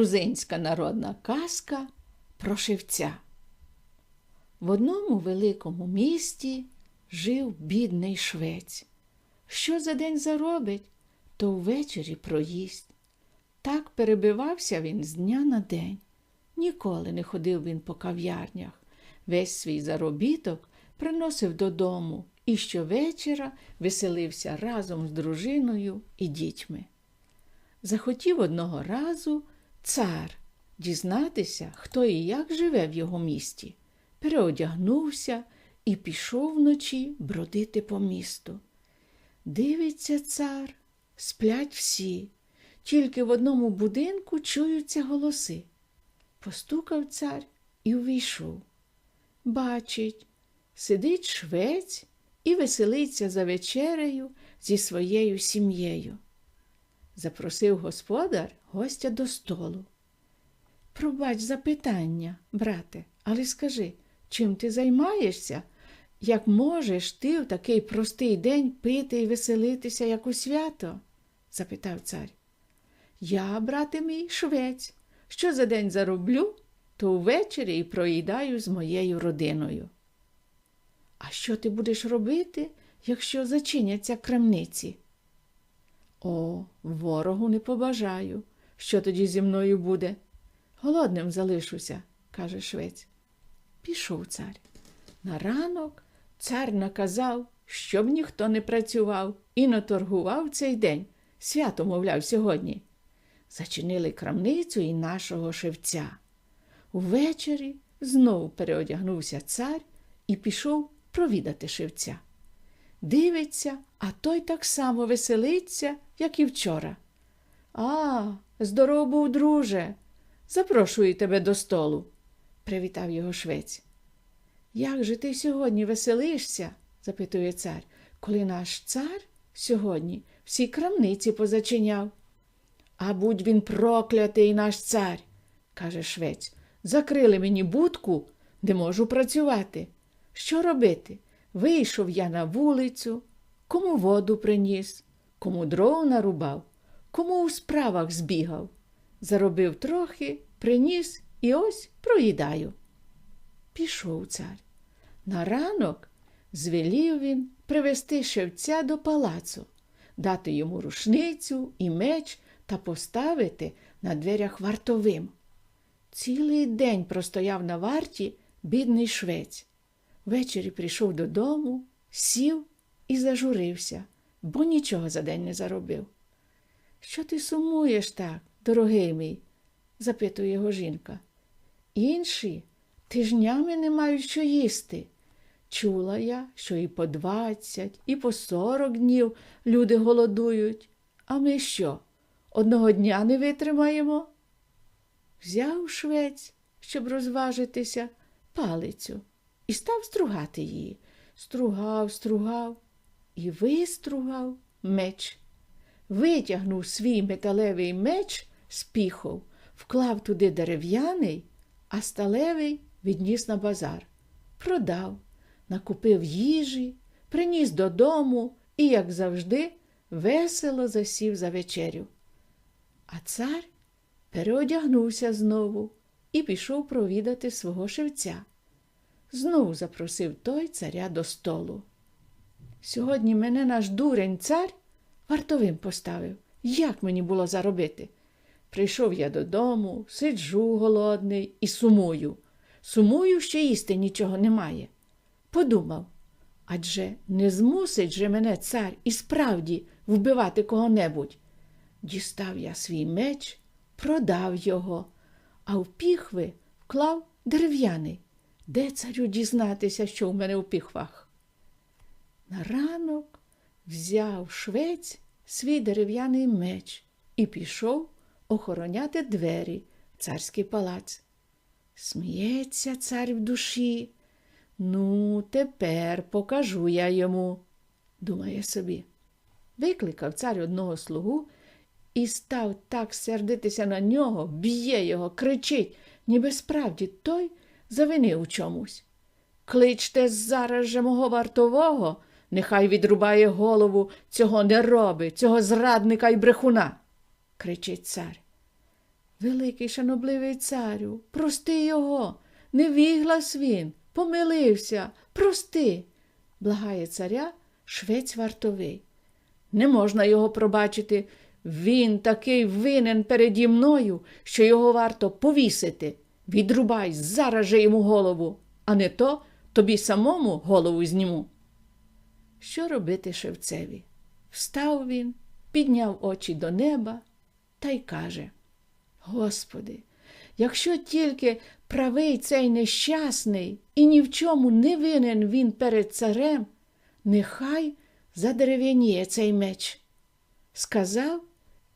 Грузинська народна казка про шевця. В одному великому місті жив бідний швець. Що за день заробить, то ввечері проїсть. Так перебивався він з дня на день. Ніколи не ходив він по кав'ярнях. Весь свій заробіток приносив додому і щовечора веселився разом з дружиною і дітьми. Захотів одного разу цар дізнатися, хто і як живе в його місті. Переодягнувся і пішов вночі бродити по місту. Дивиться цар, сплять всі, тільки в одному будинку чуються голоси. Постукав цар і увійшов. Бачить, сидить швець і веселиться за вечерею зі своєю сім'єю. Запросив господар гостя до столу. Пробач запитання, брате, але скажи, чим ти займаєшся? Як можеш ти в такий простий день пити і веселитися, як у свято? запитав цар. Я, брате мій, швець. Що за день зароблю, то ввечері і проїдаю з моєю родиною. А що ти будеш робити, якщо зачиняться крамниці? О, ворогу не побажаю. Що тоді зі мною буде? Голодним залишуся, каже швець. Пішов цар. На ранок цар наказав, щоб ніхто не працював і не торгував цей день. Свято, мовляв, сьогодні. Зачинили крамницю і нашого шевця. Увечері знов переодягнувся цар і пішов провідати шевця. Дивиться, а той так само веселиться, як і вчора. А, здоров був, друже. Запрошую тебе до столу, привітав його швець. Як же ти сьогодні веселишся? запитує цар, коли наш цар сьогодні всі крамниці позачиняв. А будь він проклятий наш цар, каже швець. Закрили мені будку, де можу працювати. Що робити? Вийшов я на вулицю, кому воду приніс, кому дров нарубав, кому у справах збігав. Заробив трохи, приніс і ось проїдаю. Пішов цар. На ранок звелів він привести шевця до палацу, дати йому рушницю і меч та поставити на дверях вартовим. Цілий день простояв на варті бідний швець. Ввечері прийшов додому, сів і зажурився, бо нічого за день не заробив. Що ти сумуєш так, дорогий мій? запитує його жінка. Інші тижнями не мають що їсти. Чула я, що і по двадцять, і по сорок днів люди голодують. А ми що? Одного дня не витримаємо? Взяв швець, щоб розважитися, палицю і став стругати її. Стругав, стругав і вистругав меч. Витягнув свій металевий меч з піхов, вклав туди дерев'яний, а сталевий відніс на базар. Продав, накупив їжі, приніс додому і, як завжди, весело засів за вечерю. А цар переодягнувся знову і пішов провідати свого шевця. Знову запросив той царя до столу. Сьогодні мене наш дурень цар вартовим поставив. Як мені було заробити? Прийшов я додому, сиджу голодний і сумую. Сумую, що їсти нічого немає. Подумав адже не змусить же мене цар і справді вбивати кого-небудь. Дістав я свій меч, продав його, а в піхви вклав дерев'яний. Де царю дізнатися, що в мене у піхвах? На ранок взяв швець свій дерев'яний меч і пішов охороняти двері в царський палац. Сміється цар в душі. Ну, тепер покажу я йому, думає собі. Викликав цар одного слугу і став так сердитися на нього, б'є його, кричить, ніби справді той завинив чомусь. Кличте зараз же мого вартового, нехай відрубає голову цього нероби, цього зрадника й брехуна, кричить цар. Великий шанобливий царю, прости його, не віглас він, помилився, прости, благає царя швець вартовий. Не можна його пробачити. Він такий винен переді мною, що його варто повісити. Відрубай зараз же йому голову, а не то тобі самому голову зніму. Що робити шевцеві? Встав він, підняв очі до неба та й каже: Господи, якщо тільки правий цей нещасний і ні в чому не винен він перед царем, нехай задерев'яніє цей меч. Сказав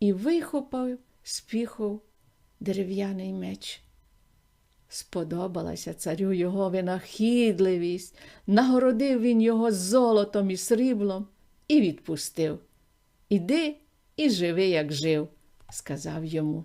і вихопав з піхов дерев'яний меч. Сподобалася царю його винахідливість, нагородив він його золотом і сріблом і відпустив. Іди і живи, як жив, сказав йому.